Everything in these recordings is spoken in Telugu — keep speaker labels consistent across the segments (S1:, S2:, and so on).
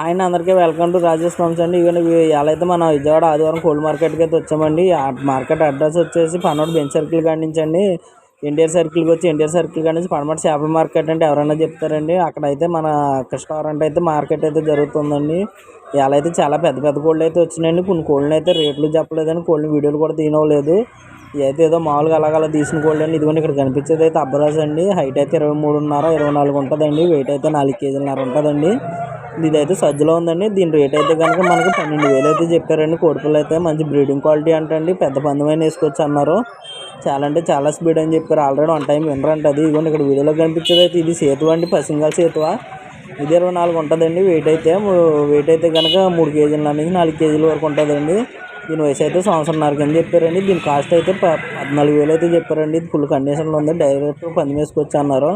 S1: ఆయన అందరికీ వెల్కమ్ టు రాజేష్ ఫార్మ్స్ అండి. ఇవన్నీ ఎలా అయితే మన విజయవాడ ఆదివారం కోల్డ్ మార్కెట్కి అయితే వచ్చామండి. ఆ మార్కెట్ అడ్రస్ వచ్చేసి పన్నోడు బెంచ్ సర్కిల్ కాడించండి అండి. ఎన్టీఆర్ సర్కిల్కి వచ్చి ఎన్టీఆర్ సర్కిల్ కాడించి పడమట చేపల మార్కెట్ అంటే ఎవరైనా చెప్తారండి. అక్కడ అయితే మన రెస్టారెంట్ అయితే మార్కెట్ అయితే జరుగుతుందండి. ఇలా అయితే చాలా పెద్ద పెద్ద కోళ్ళు అయితే వచ్చినాయండి. కొన్ని కోళ్ళని అయితే రేట్లు చెప్పలేదని కోళ్ళని వీడియోలు కూడా తీయనవలేదు ఇదైతే అయితే ఏదో మామూలుగా అలాగ అలా తీసిన గోల్డ్ అండి. ఇదిగోండి ఇక్కడ కనిపించేది అయితే అబ్బరాజ్ అండి. హైట్ అయితే ఇరవై మూడున్నర ఇరవై నాలుగు ఉంటుందండి. వెయిట్ అయితే నాలుగు కేజీలన్నర ఉంటుందండి. ఇదైతే సజ్జలో ఉందండి. దీని రేట్ అయితే కనుక మనకి పన్నెండు వేలు అయితే చెప్పారండి. కోడిపిల్ల అయితే మంచి బ్రీడింగ్ క్వాలిటీ అంటండి. పెద్ద పందమైన వేసుకోవచ్చు అన్నారు. చాలా అంటే చాలా స్పీడ్ అని చెప్పారు. ఆల్రెడీ వన్ టైం వినరంట అది. ఇదిగోండి ఇక్కడ వీడియోలో కనిపించేది అయితే ఇది సేతువ అండి? పసింగల్ సేతువ? ఇది ఇరవై నాలుగు ఉంటుందండి. వెయిట్ అయితే వెయిట్ అయితే కనుక మూడు కేజీల నుంచి నాలుగు కేజీల వరకు ఉంటుందండి. దీని వయసు అయితే సంవత్సరంన్నరకి అని చెప్పారండి. దీని కాస్ట్ అయితే ప పద్నాలుగు వేలు అయితే చెప్పారండి. ఇది ఫుల్ కండిషన్లో ఉంది. డైరెక్ట్ పంది వేసుకొచ్చి అన్నారు.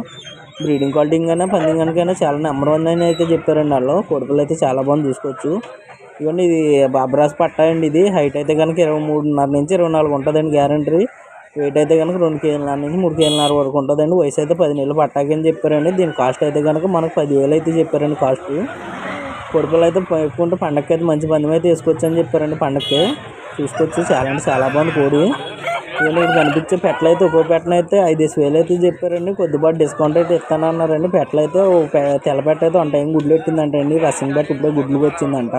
S1: బ్రీడింగ్ క్వాలిటీ కానీ పందింగ్ కనుకైనా చాలా నెంబర్ వన్ అని అయితే చెప్పారండి వాళ్ళు. కొడుకులు అయితే చాలా బాగుంది చూసుకోవచ్చు. ఇవ్వండి ఇది బాబ్రాస్ పట్టా అండి ఇది. హైట్ అయితే కనుక ఇరవై మూడున్నర నుంచి ఇరవై నాలుగు ఉంటుందండి గ్యారంటీ వెయిట్ అయితే కనుక రెండు కేజీలన్నర నుంచి మూడు కేజీలన్నర వరకు ఉంటుందండి. వయసు అయితే పది నెలలు పట్టాకని చెప్పారండి. దీని కాస్ట్ అయితే కనుక మనకు పదివేలు అయితే చెప్పారండి కాస్ట్ కొడుకులు అయితే పెట్టుకుంటే పండగకి అయితే మంచి పందెం అయితే వేసుకోవచ్చు చెప్పారండి పండగకి తీసుకొచ్చి చాలా అంటే చాలా బాగుంది కోడి. ఇవన్నీ ఇక్కడ కనిపించే పెట్టలు అయితే ఒక్కో పెట్టన అయితే ఐదేసి వేలు అయితే చెప్పారండి. కొద్దిపాటు డిస్కౌంట్ అయితే ఇస్తానన్నారండి పెట్టలు అయితే ఒక తెల్ల పెట్ట అయితే ఉంటాయి గుడ్లు పెట్టిందంట అండి రసం బట్టి ఇప్పుడే గుడ్లు వచ్చిందంట.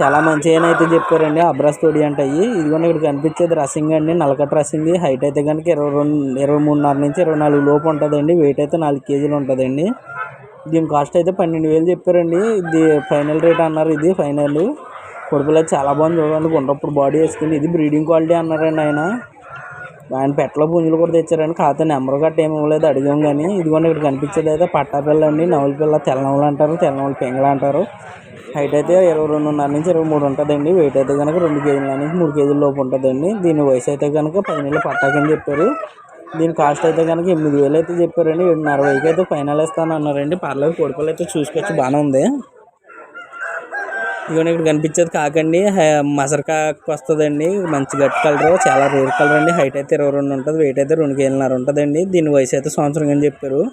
S1: చాలా మంచి అయితే చెప్పారండి. అబ్రాస్ తోడి అంటాయి అయ్యి. ఇదిగోండి ఇక్కడ కనిపించేది రసింగ్ అండి. నలకట్ రసింగ్. హైట్ అయితే కనుక ఇరవై రెండు ఇరవై మూడున్నర నుంచి ఇరవై నాలుగు లోపు ఉంటుందండి. వెయిట్ అయితే నాలుగు కేజీలు ఉంటుందండి. దీని కాస్ట్ అయితే పన్నెండు వేలు చెప్పారండి. ఇది ఫైనల్ రేట్ అన్నారు ఇది ఫైనల్ కొడుకులు చాలా బాగుంది చూడండి. గుండ్రప్పుడు బాడీ వేసుకుని ఇది బ్రీడింగ్ క్వాలిటీ అన్నారండి ఆయన. ఆయన పెట్టలో పుంజులు కూడా తెచ్చారండి. కాకపోతే నెంబర్ గట్ట ఏమి ఇవ్వలేదు అడిగాం కానీ ఇదిగోండి ఇక్కడ కనిపించేది అయితే పట్టా పిల్ల అండి. నవల పిల్ల తెల్లనవలు అంటారు తెల్లనవలు పెంగలు అంటారు. హైట్ అయితే ఇరవై రెండున్నర నుంచి ఇరవై మూడు ఉంటుందండి. వెయిట్ అయితే కనుక రెండు కేజీల నుంచి మూడు కేజీల లోపు ఉంటుందండి. దీని వయసు అయితే కనుక పది నెలలు పట్టాకని చెప్పారు. దీని కాస్ట్ అయితే కనుక ఎనిమిది వేలు అయితే చెప్పారండి. ఏడున్నర వేలకి అయితే ఫైనల్ ఇస్తాను అన్నారండి పర్లేదు కొడుకోలు అయితే చూసుకొచ్చి బాగానే ఉంది. ఇవన్నీ ఇక్కడ కనిపించేది కాకండి. హ- మసర కాకు వస్తుందండి. మంచి గట్టి కలర్ చాలా రేర్ కలర్ అండి హైట్ అయితే ఇరవై రెండు ఉంటుంది వెయిట్ అయితే రెండు వేలన్నర ఉంటుందండి. దీని వయసు అయితే సంవత్సరం అని చెప్పారు.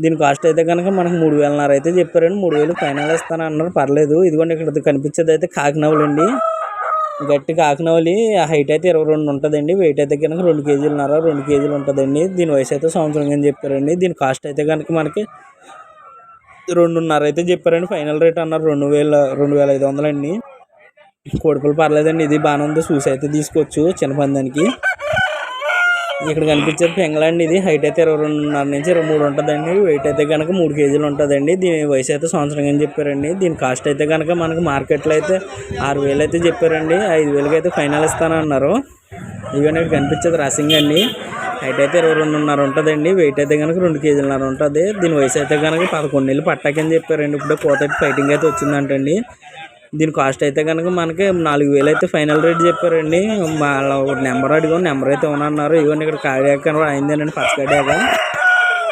S1: దీని కాస్ట్ అయితే కనుక మనకు మూడు వేలన్నర అయితే చెప్పారండి. మూడు వేలు ఫైనల్ ఇస్తాను అన్నారు పర్లేదు. ఇదిగోండి ఇక్కడ కనిపించేది అయితే కాకినవలండి గట్టి కాకినవలి హైట్ అయితే ఇరవై రెండు ఉంటుందండి. వెయిట్ అయితే కనుక రెండు కేజీలున్నర రెండు కేజీలు ఉంటుందండి. దీని వయసు అయితే సంవత్సరం అని చెప్పారండి. దీని కాస్ట్ అయితే కనుక మనకి రెండున్నర అయితే చెప్పారండి. ఫైనల్ రేట్ అన్నారు రెండు వేల రెండు వేల ఐదు వందలండి. కోడిపులు పర్లేదండి. ఇది బాగానే ఉంది. చూసి అయితే తీసుకోవచ్చు. చిన్న పందానికి. ఇక్కడ కనిపించేది పెంగళండి ఇది. హైట్ అయితే ఇరవై రెండున్నర నుంచి ఇరవై మూడు ఉంటుందండి. వెయిట్ అయితే కనుక మూడు కేజీలు ఉంటుందండి. దీని వయసు అయితే సంవత్సరం అని చెప్పారండి. దీని కాస్ట్ అయితే కనుక మనకి మార్కెట్లో అయితే ఆరు వేలు అయితే చెప్పారండి. ఐదు వేలకి అయితే ఫైనల్ ఇస్తానన్నారు. ఇవన్నీ ఇక్కడ కనిపించేది రసింగ్ అండి. హైట్ అయితే ఇరవై రెండున్నర ఉంటుందండి. వెయిట్ అయితే కనుక రెండు కేజీలన్నర ఉంటుంది. దీని వయసు అయితే కనుక పదకొండు నెలలు పట్టాకని చెప్పారండి. ఇప్పుడు కోత ఫైటింగ్ అయితే వచ్చిందంటండి. దీని కాస్ట్ అయితే కనుక మనకి నాలుగు వేలు అయితే ఫైనల్ రేట్ చెప్పారండి. వాళ్ళ ఒక నెంబర్ అడిగాం నెంబర్ అయితే ఉన్నారు ఇవన్నీ ఇక్కడ కాడియాక అయిందేనండి ఫస్ట్ కాడియాక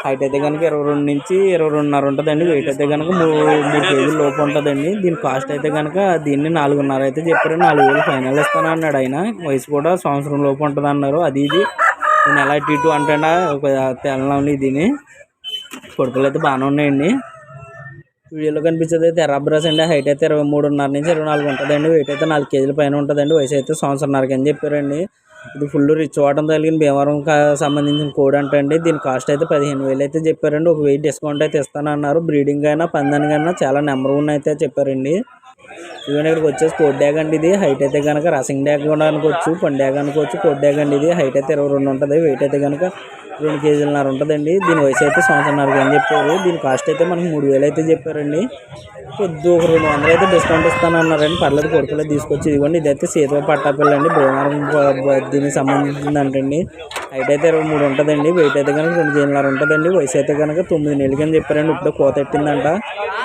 S1: హైట్ అయితే కనుక ఇరవై రెండు నుంచి ఇరవై రెండున్నర ఉంటుందండి. వెయిట్ అయితే కనుక మూడు మూడు కేజీల లోపు ఉంటుందండి. దీని కాస్ట్ అయితే కనుక దీన్ని నాలుగున్నర అయితే చెప్పారు. నాలుగు వేలు ఫైనల్ ఇస్తాను అన్నాడు ఆయన. వయసు కూడా సంవత్సరం లోపు ఉంటుంది అన్నారు. అది ఇది. నేను ఎలా ఇటు ఇటు అంటాడా? ఒక తెల్లని దీని. కొడుకులు అయితే బాగానే ఉన్నాయండి. వీడియోలో కనిపించేది అయితే ఎర్రబ్రాస్ అండి. హైట్ అయితే ఇరవై మూడున్నర నుంచి ఇరవై నాలుగు ఉంటుందండి. వెయిట్ అయితే నాలుగు కేజీల పైన ఉంటుందండి. వయసు అయితే సంవత్సరంన్నరకి అని చెప్పారండి. ఇది ఫుల్ రిచ్ వాటం తగిలిన భీమవరం కా- సంబంధించిన కోడ్ అంటండి అండి. దీని కాస్ట్ అయితే పదిహేను వేలు అయితే చెప్పారండి. ఒక వెయిట్ డిస్కౌంట్ అయితే ఇస్తానన్నారు బ్రీడింగ్ అయినా పందానికి అయినా చాలా నెంబర్ వన్ అయితే చెప్పారండి. ఈవెన్ ఇక్కడికి వచ్చేసి కోడ్ డ్యాగ్ అండి ఇది. హైట్ అయితే కనుక రసింగ్ డ్యాగ్ కూడా అనుకోవచ్చు పండు డ్యాగ్ అనుకోవచ్చు కోడ్ డ్యాగ్ అండి ఇది. హైట్ అయితే ఇరవై రెండు ఉంటుంది. వెయిట్ అయితే కనుక రెండు కేజీలన్నర ఉంటుందండి. దీని వయసు అయితే సంవత్సరంన్నరకి అని చెప్పారు. దీని కాస్ట్ అయితే మనకి మూడు వేలు అయితే చెప్పారండి. కొద్ది ఒక రెండు వందలు అయితే డిస్కౌంట్ ఇస్తాను అన్నారండి పర్లేదు కొడుకులే తీసుకొచ్చి ఇదిగోండి. ఇదైతే సీతవ పట్టాపిల్ల అండి భీమవరం బ- దీనికి సంబంధించిందంటండి హైట్ అయితే ఇరవై మూడు ఉంటుందండి. వెయిట్ అయితే కనుక రెండు కేజీలన్నర ఉంటుందండి. వయసు అయితే కనుక తొమ్మిది నెలలు అని చెప్పారండి. ఇప్పుడు కోత ఎట్టిందంట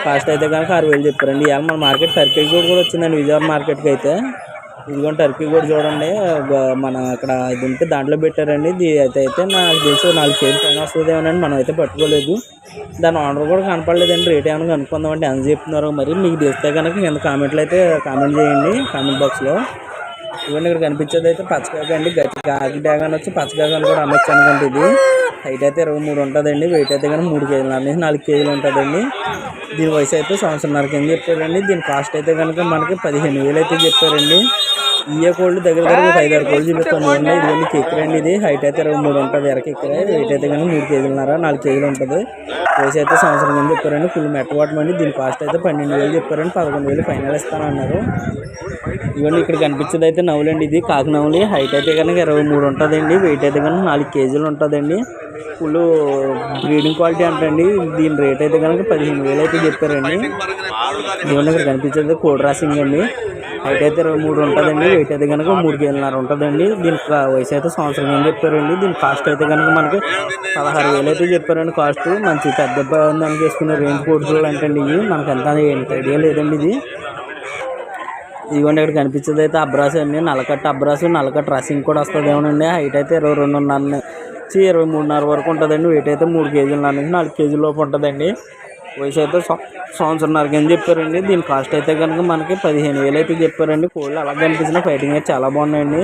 S1: కాస్ట్ అయితే కనుక ఆరు వేలు చెప్పారండి. ఇవాళ మన మార్కెట్ సర్కిల్ కూడా వచ్చిందండి. విజయవాడ మార్కెట్కి అయితే. ఇదిగో టర్కీ కూడా చూడండి. మన అక్కడ ఇది ఉంటే దాంట్లో పెట్టారండి. ఇది అయితే అయితే నాకు తెలిసి నాలుగు కేజీ పైన వస్తుందేమోనండి మనం అయితే పట్టుకోలేదు. దాని ఆర్డర్ కూడా కనపడలేదండి. రేట్ ఏమైనా కనుక్కుందామంటే ఎంత చెప్తున్నారో మరి? మీకు తెలిస్తే కనుక కింద కామెంట్లు అయితే కామెంట్ చేయండి. కామెంట్ బాక్స్లో. ఇవన్నీ ఇక్కడ కనిపించేది అయితే పచ్చకాయ అండి గట్టి కాకి డ్యాగ్ అని వచ్చి పచ్చకాయ అని కూడా అమ్మచ్చు అనుకుంటుంది హైట్ అయితే ఇరవై మూడు ఉంటుందండి వెయిట్ అయితే కానీ మూడు కేజీలు అనేది నాలుగు కేజీలు ఉంటుందండి. దీని వయసు అయితే సంవత్సరంన్నర కింద చెప్పారండి. దీని కాస్ట్ అయితే కనుక మనకి పదిహేను వేలు అయితే చెప్పారండి. ఇయ్య కోళ్ళు దగ్గర దగ్గర ఒక ఐదారు కోళ్ళు చూపిస్తాను. ఉన్నాయి ఇదిగోండి కిక్కర్ అండి ఇది. హైట్ అయితే ఇరవై మూడు ఉంటుంది ఎర కిక్కర్ వెయిట్ అయితే కనుక మూడు కేజీలున్నర నాలుగు కేజీలు ఉంటుంది. వయసు అయితే సంవత్సరం కింద చెప్పారండి. ఫుల్ మెట్టవాటం అండి దీని కాస్ట్ అయితే పన్నెండు వేలు చెప్పారండి. పదకొండు వేలు ఫైనల్ ఇస్తానన్నారు ఇవన్నీ ఇక్కడ కనిపించేది అయితే నవ్వులండి ఇది. కాకి నవ్వులు. హైట్ అయితే కనుక ఇరవై మూడు ఉంటుందండి. వెయిట్ అయితే కనుక నాలుగు కేజీలు ఉంటుందండి. ఫుల్ బ్రీడింగ్ క్వాలిటీ అంటండి. దీని రేట్ అయితే కనుక పదిహేను వేలు అయితే చెప్పారండి. ఇవన్నీ ఇక్కడ కనిపించేది కోడ్ రాసింగ్ అండి. హైట్ అయితే ఇరవై మూడు ఉంటుందండి వెయిట్ అయితే కనుక మూడు కేజీలన్నర ఉంటుందండి. దీనికి వయసు అయితే సంవత్సరం ఏం చెప్పారండి? దీని కాస్ట్ అయితే కనుక మనకి పదహారు వేలు అయితే చెప్పారండి కాస్ట్ మంచి పెద్ద దానికి వేసుకునే రేంజ్ కోడ్స్ అంటండి ఇవి. మనకు ఎంత ఐడియా లేదండి ఇది. ఇదిగోండి ఇక్కడ కనిపించేది అయితే అబ్రాస్ అండి. నలకట్ట అబ్రాస్ నలకట్ట రసింగ్ కూడా వస్తుంది ఏమోనండి. హైట్ అయితే ఇరవై రెండున్నర నుంచి ఇరవై మూడున్నర వరకు ఉంటుందండి. వెయిట్ అయితే మూడు కేజీల నుంచి నాలుగు కేజీల లోపు ఉంటుందండి. వయసు అయితే సంవత్సరంన్నరకి అని చెప్పారండి. దీని కాస్ట్ అయితే కనుక మనకి పదిహేను వేలు అయితే చెప్పారండి. కోళ్ళు అలా కనిపించిన ఫైటింగ్ అయితే చాలా బాగున్నాయండి.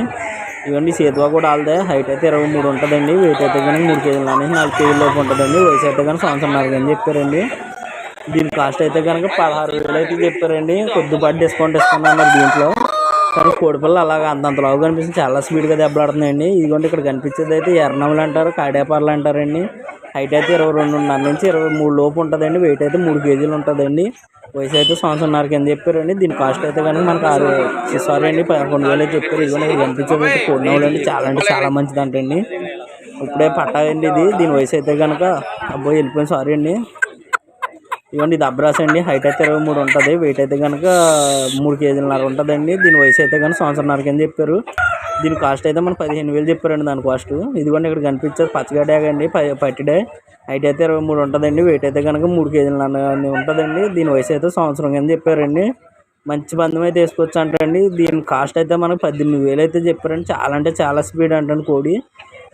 S1: ఇవన్నీ సేతువా కూడా ఆల్దే హైట్ అయితే ఇరవై మూడు ఉంటుందండి. వెయిట్ అయితే కనుక మూడు కేజీలు అనేసి నాలుగు కేజీల లోపు ఉంటుందండి. వయసు అయితే కనుక సంవత్సరంన్నరకి అని చెప్పారండి. దీని కాస్ట్ అయితే కనుక పదహారు వేలు అయితే చెప్పారండి. కొద్దిపాటి డిస్కౌంట్ ఇస్తున్నారు దీంట్లో. కానీ కోడిపిల్ల అలాగా అంతంతలాగా కనిపిస్తుంది చాలా స్పీడ్గా దెబ్బలాడుతున్నాయండి. ఇదిగోండి ఇక్కడ కనిపించేది అయితే ఎర్రనములు అంటారు కాడేపర్లు అంటారండి హైట్ అయితే ఇరవై రెండున్నర నుంచి ఇరవై మూడు లోపు ఉంటుందండి. వెయిట్ అయితే మూడు కేజీలు ఉంటుందండి. వయసు అయితే సంవత్సరంన్నర కింద చెప్పారండి? దీని కాస్ట్ అయితే కానీ మనకు ఆరు సారీ అండి పదకొండు వేలు చెప్పారు. ఇదిగోండి ఇక్కడ కనిపించేది అయితే కోడినవులు అండి. చాలా అంటే చాలా మంచిదంటండి ఇప్పుడే పట్టాయండి ఇది. దీని వయసు అయితే కనుక అబ్బాయి వెళ్ళిపోయింది. సారీ అండి. ఇవ్వండి ఇది అబ్రాస్ అండి. హైట్ అయితే ఇరవై మూడు ఉంటుంది. వెయిట్ అయితే కనుక మూడు కేజీలన్నర ఉంటుందండి. దీని వయసు అయితే కనుక సంవత్సరంన్నర కింద చెప్పారు? దీని కాస్ట్ అయితే మనకు పదిహేను వేలు చెప్పారండి దాని కాస్ట్ ఇదిగోండి ఇక్కడ కనిపించేది పచ్చగడ్డ అండి పట్టిడే హైట్ అయితే ఇరవై మూడు ఉంటుందండి వెయిట్ అయితే కనుక మూడు కేజీలన్నర ఉంటుందండి. దీని వయసు అయితే సంవత్సరం కింద చెప్పారండి. మంచి బంధం అయితే వేసుకోవచ్చు అంటండి. దీని కాస్ట్ అయితే మనకు పద్దెనిమిది వేలు అయితే చెప్పారండి. చాలా అంటే చాలా స్పీడ్ అంటండి కోడి.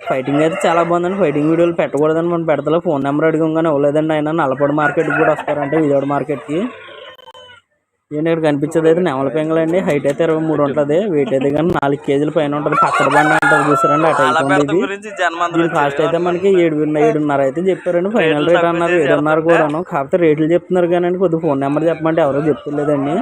S1: ఫైటింగ్ అయితే చాలా బాగుందండి. ఫైటింగ్ వీడియోలు పెట్టకూడదని మనం పెడతలే ఫోన్ నెంబర్ అడిగాం కానీ ఇవ్వలేదండి. ఆయన నల్లపొడి మార్కెట్కి కూడా వస్తారంటే విజయవాడ మార్కెట్కి ఏంటి ఇక్కడ కనిపించేది అయితే నెమల పెంగలండి హైట్ అయితే ఇరవై మూడు ఉంటుంది. వెయిట్ అయితే కానీ నాలుగు కేజీల పైన ఉంటుంది. పచ్చడి బండి అంటారు చూసారండి. అటు కాస్ట్ అయితే మనకి ఏడు ఏడున్నర అయితే చెప్పారండి. ఫైనల్ రేట్ అన్నారు. ఏడున్నర కూడాను. కాకపోతే రేట్లు చెప్తున్నారు కానీ కొద్దిగా ఫోన్ నెంబర్ చెప్పమంటే ఎవరో చెప్తలేదండి.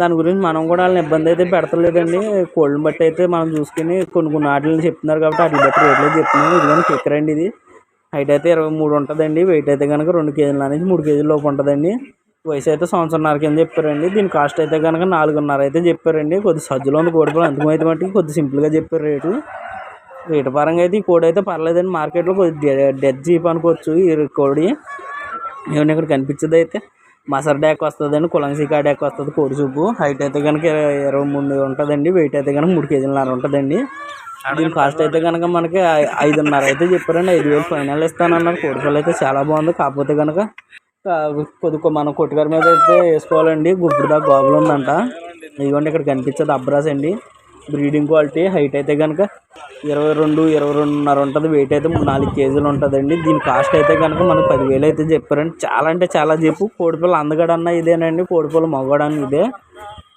S1: దాని గురించి మనం కూడా వాళ్ళని ఇబ్బంది అయితే పెడతలేదండి. కోళ్ళని బట్టి అయితే మనం చూసుకుని కొన్ని కొన్ని వాటిని చెప్తున్నారు కాబట్టి వాటి బట్టి రేట్లు చెప్తున్నాం. ఇది కానీ కిక్కర్ అండి ఇది. హైట్ అయితే ఇరవై మూడు ఉంటుందండి. వెయిట్ అయితే కనుక రెండు కేజీల నుంచి మూడు కేజీల లోపు ఉంటుందండి. వయసు అయితే సంవత్సరంన్నర కింద చెప్పారండి? దీని కాస్ట్ అయితే కనుక నాలుగున్నర అయితే చెప్పారండి. కొద్ది సజ్జలో ఉంది కోడిపోయి అందుకమైతే మట్టుకు కొద్ది సింపుల్గా చెప్పారు రేటు. రేటు పరంగా అయితే ఈ కోడి అయితే పర్లేదండి. మార్కెట్లో కొద్ది డెడ్ చీప్ అనుకోవచ్చు. ఈ కోడి. ఏమన్నా ఇక్కడ కనిపించేది అయితే? మసర్ డ్యాక్ వస్తుందండి. కులంసీకా డ్యాక్ వస్తుంది కోడి చూపు. హైట్ అయితే కనుక ఇరవై మూడు ఉంటుందండి. వెయిట్ అయితే కనుక మూడు కేజీలన్నర ఉంటుందండి. దీని కాస్ట్ అయితే కనుక మనకి ఐదున్నర అయితే చెప్పారండి. ఐదు వేలు ఫైనల్ ఇస్తానన్నారు. కోడిపిల్ల అయితే చాలా బాగుంది. కాకపోతే కనుక కొద్దిగా మనం కొట్టుగారి మీద అయితే వేసుకోవాలండి. గుప్పుడు దాకా ఉందంట. ఇదిగోండి ఇక్కడ కనిపించేది అబ్రాస్ అండి. బ్రీడింగ్ క్వాలిటీ హైట్ అయితే కనుక ఇరవై రెండు ఇరవై రెండున్నర ఉంటుంది. వెయిట్ అయితే నాలుగు కేజీలు ఉంటుందండి. దీని కాస్ట్ అయితే కనుక మనకు పదివేలు అయితే చెప్పారండి. చాలా అంటే చాలా చెప్పు. కోడిపిల్ల అందగడన్న ఇదేనండి. కోడిపిల్ల మగడన్న ఇదే.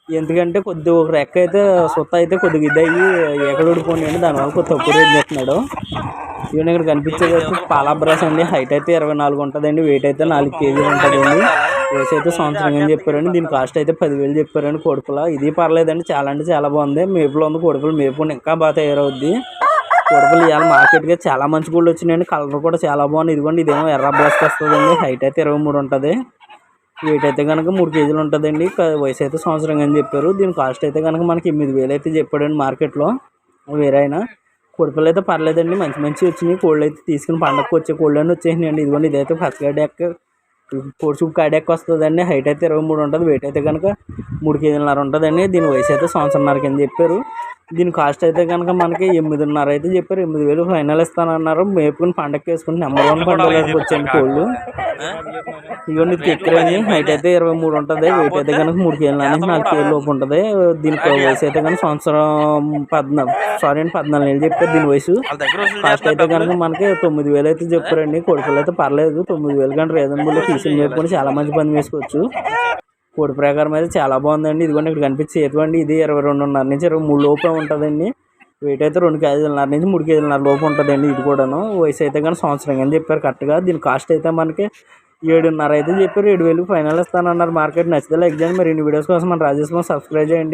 S1: ఎందుకంటే కొద్దిగా ఒక రెక్క అయితే సొత్త అయితే కొద్దిగా ఇది అయ్యి ఎక్కడూడిపోయింది దానివల్ల కొద్దిగా తక్కువ రేట్ చెప్తున్నాడు ఈవెన్ ఇక్కడ కనిపించేది వచ్చి పాలాబ్రాస్ అండి. హైట్ అయితే ఇరవై నాలుగు ఉంటుందండి. వెయిట్ అయితే నాలుగు కేజీలు ఉంటుందండి. వయసు అయితే సంవత్సరం ఏం చెప్పారండి. దీని కాస్ట్ అయితే పదివేలు చెప్పారండి కొడుకుల. ఇది పర్లేదండి. చాలా అంటే చాలా బాగుంది. మేపులో ఉంది కొడుకులు. మేపు ఇంకా బాగా తయారవుద్ది. కొడుకులు ఇవాళ మార్కెట్గా చాలా మంచి గుళ్ళు వచ్చినాయండి. కలర్ కూడా చాలా బాగుంది. ఇదిగోండి ఇదేమో ఎర్ర బ్లాస్ట్ వస్తుందండి. హైట్ అయితే ఇరవై మూడు ఉంటుంది. వెయిట్ అయితే కనుక మూడు కేజీలు ఉంటుందండి. వయసు అయితే సంవత్సరం అని చెప్పారు. దీని కాస్ట్ అయితే కనుక మనకి ఎనిమిది వేలు అయితే చెప్పాడండి మార్కెట్లో. వేరే అయినా కోడిపిల్ల అయితే పర్లేదండి. మంచి మంచి వచ్చినాయి. కోళ్ళు అయితే తీసుకుని పండగకు వచ్చే కోళ్ళు అని వచ్చేసినాయండి. ఇదిగోండి ఇదైతే ఫస్ట్ గడ్డ కోడి చూపు కాడెక్క వస్తుందండి. హైట్ అయితే ఇరవై మూడు ఉంటుంది వెయిట్ అయితే కనుక మూడు కేజీలన్నర ఉంటుందండి. దీని వయసు అయితే సంవత్సరంన్నర కింద చెప్పారు. దీని కాస్ట్ అయితే కనుక మనకి ఎనిమిదిన్నర అయితే చెప్పారు. ఎనిమిది వేలు ఫైనల్ ఇస్తానన్నారు. మేపుకుని పండగకి వేసుకుని నెంబర్ వన్ పండుగలకు వచ్చాయండి కోళ్ళు. ఇవన్నీ ఎక్కరండి హైట్ అయితే ఇరవై మూడు ఉంటుంది వెయిట్ అయితే కనుక మూడు కేజీల నుంచి నాలుగు కేజీల లోపు ఉంటుంది. దీనికి వయసు అయితే కనుక సంవత్సరం పద్నాలుగు సారీ అండి పద్నాలుగు నెలలు చెప్పారు. దీని వయసు కాస్ట్ అయితే కనుక మనకి తొమ్మిది వేలు అయితే చెప్పారండి. కొడుకులు అయితే పర్లేదు. తొమ్మిది వేలు కంటే రీజనబుల్ మిషన్ మేపుకొని చాలా మంచి పని వేసుకోవచ్చు కోడి ప్రకారం అయితే చాలా బాగుందండి. ఇదిగోండి ఇక్కడ కనిపించే ఎటువంటి ఇది ఇరవై రెండున్నర నుంచి ఇరవై మూడు లోపే ఉంటుందండి. వెయిట్ అయితే రెండు కేజీలన్నర నుంచి మూడు కేజీలన్నర లోపు ఉంటుందండి ఇది కూడాను. వయసు అయితే కానీ సంవత్సరం అని చెప్పారు కరెక్ట్గా దీని కాస్ట్ అయితే మనకి ఏడున్నర అయితే చెప్పారు. ఏడు వేలు ఫైనల్ ఇస్తానన్నారు మార్కెట్. నచ్చితే లైక్ చేయండి. మరి ఇన్ని వీడియోస్ కోసం మన రాజేష్ సబ్స్క్రైబ్ చేయండి.